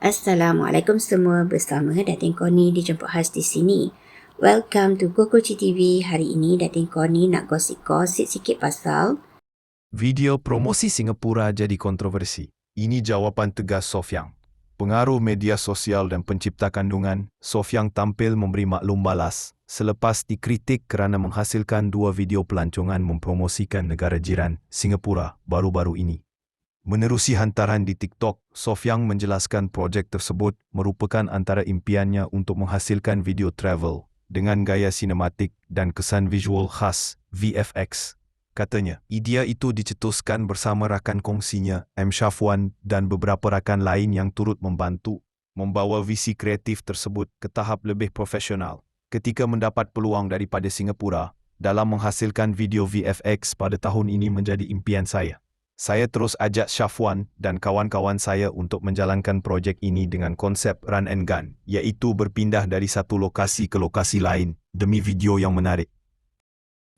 Assalamualaikum semua bersama Datin Koni dijemput khas di sini. Welcome to Kokoci TV. Hari ini Datin Koni nak gosip-gosip sikit pasal Video promosi Singapura jadi kontroversi. Ini jawapan tegas Sofiang. Pengaruh media sosial dan pencipta kandungan, Sofiang tampil memberi maklum balas selepas dikritik kerana menghasilkan dua video pelancongan mempromosikan negara jiran, Singapura, baru-baru ini. Menerusi hantaran di TikTok, Sofiang menjelaskan projek tersebut merupakan antara impiannya untuk menghasilkan video travel dengan gaya sinematik dan kesan visual khas VFX. Katanya, idea itu dicetuskan bersama rakan kongsinya, M. Shafwan dan beberapa rakan lain yang turut membantu membawa visi kreatif tersebut ke tahap lebih profesional ketika mendapat peluang daripada Singapura dalam menghasilkan video VFX pada tahun ini menjadi impian saya. Saya terus ajak Shafwan dan kawan-kawan saya untuk menjalankan projek ini dengan konsep run and gun, iaitu berpindah dari satu lokasi ke lokasi lain demi video yang menarik.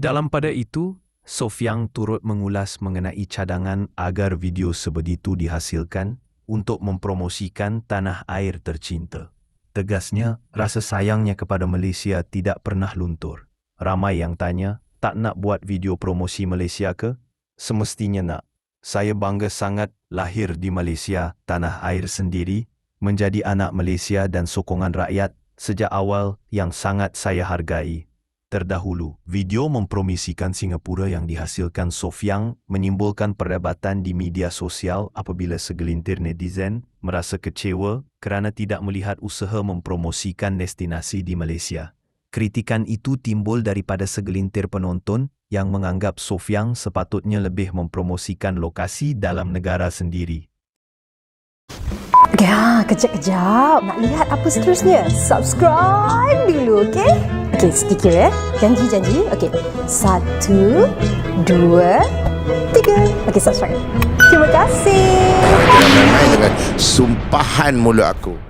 Dalam pada itu, Sofiang turut mengulas mengenai cadangan agar video sebegitu dihasilkan untuk mempromosikan tanah air tercinta. Tegasnya, rasa sayangnya kepada Malaysia tidak pernah luntur. Ramai yang tanya, tak nak buat video promosi Malaysia ke? Semestinya nak. Saya bangga sangat lahir di Malaysia, tanah air sendiri, menjadi anak Malaysia dan sokongan rakyat sejak awal yang sangat saya hargai. Terdahulu, video mempromosikan Singapura yang dihasilkan Sofiang menimbulkan perdebatan di media sosial apabila segelintir netizen merasa kecewa kerana tidak melihat usaha mempromosikan destinasi di Malaysia. Kritikan itu timbul daripada segelintir penonton yang menganggap Sofiang sepatutnya lebih mempromosikan lokasi dalam negara sendiri. Ha, kejap-kejap. Nak lihat apa seterusnya? Subscribe dulu, okey? Okey, sedikit ya. Janji-janji. Okey. Satu, dua, tiga. Okey, subscribe. Terima kasih. Dengan sumpahan mulut aku.